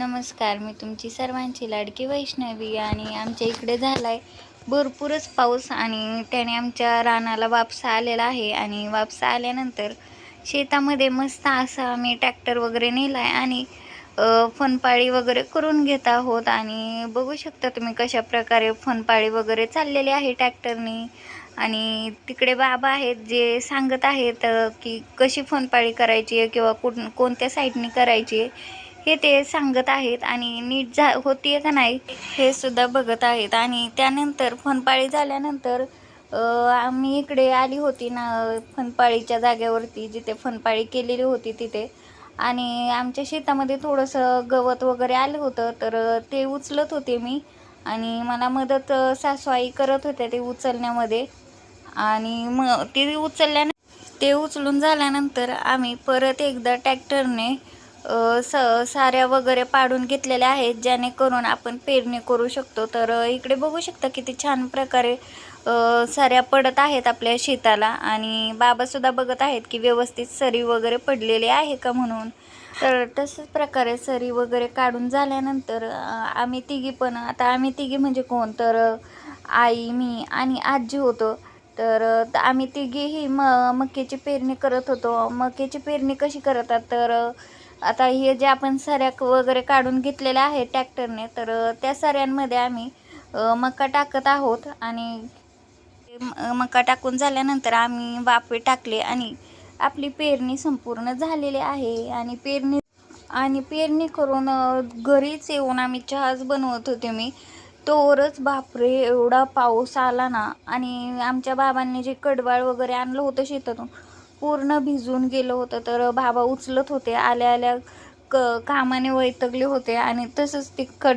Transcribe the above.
नमस्कार मी तुमची सर्वांची लाडकी वैष्णवी आणि आमच्या इकडे झाला आहे भरपूरच पाऊस आणि त्याने आमच्या रानाला वापसा आलेला आहे आणि वापसा आल्यानंतर शेतामध्ये मस्त असा आम्ही ट्रॅक्टर वगैरे नेला आहे आणि फनपाळी वगैरे करून घेत आहोत आणि बघू शकता तुम्ही कशा प्रकारे फनपाळी वगैरे चाललेली आहे ट्रॅक्टरनी. आणि तिकडे बाबा आहेत जे सांगत आहेत की कशी फनपाळी करायची आहे किंवा कुठ कोणत्या साईडनी करायची. आहे हे ते सांगत आहेत आणि नीट झा होती का नाही हे सुद्धा बघत आहेत. आणि त्यानंतर फनपाळी झाल्यानंतर आम्ही इकडे आली होती ना फनपाळीच्या जागेवरती जिथे फनपाळी केलेली होती तिथे. आणि आमच्या शेतामध्ये थोडंसं गवत वगैरे आलं होतं तर ते उचलत होते मी. आणि मला मदत सासवाई सासूआई करत होत्या ते उचलण्यामध्ये. आणि मग ते उचलल्यान ते उचलून झाल्यानंतर आम्ही परत एकदा ट्रॅक्टरने स साऱ्या वगैरे पाडून घेतलेल्या आहेत जेणेकरून आपण पेरणी करू शकतो. तर इकडे बघू शकता किती छान प्रकारे साऱ्या पडत आहेत आपल्या शेताला. आणि बाबासुद्धा बघत आहेत की व्यवस्थित सरी वगैरे पडलेली आहे का म्हणून. तर तसंच प्रकारे सरी वगैरे काढून झाल्यानंतर आम्ही तिघी पण आता आम्ही तिघी म्हणजे कोण? तर आई मी आणि आजी होतो. तर आम्ही तिघीही म मक्याची पेरणी करत होतो. मक्याची पेरणी कशी करतात? तर आता हे जे आपण सऱ्या वगैरे काढून घेतलेल्या आहे ट्रॅक्टरने तर त्या सऱ्यांमध्ये आम्ही मका टाकत आहोत आणि मका टाकून झाल्यानंतर आम्ही वाफे टाकले आणि आपली पेरणी संपूर्ण झालेली आहे आणि पेरणी आणि पेरणी करून घरीच येऊन आम्ही चहाच बनवत होते मी. तोवरच बापरे एवढा पाऊस आला ना आणि आमच्या बाबांनी जे कडवाळ वगैरे आणलं होतं शेतातून पूर्ण भिजून गेलं होतं तर बाबा उचलत होते आल्या आल्या क कामाने वैतगले होते आणि तसंच ते कड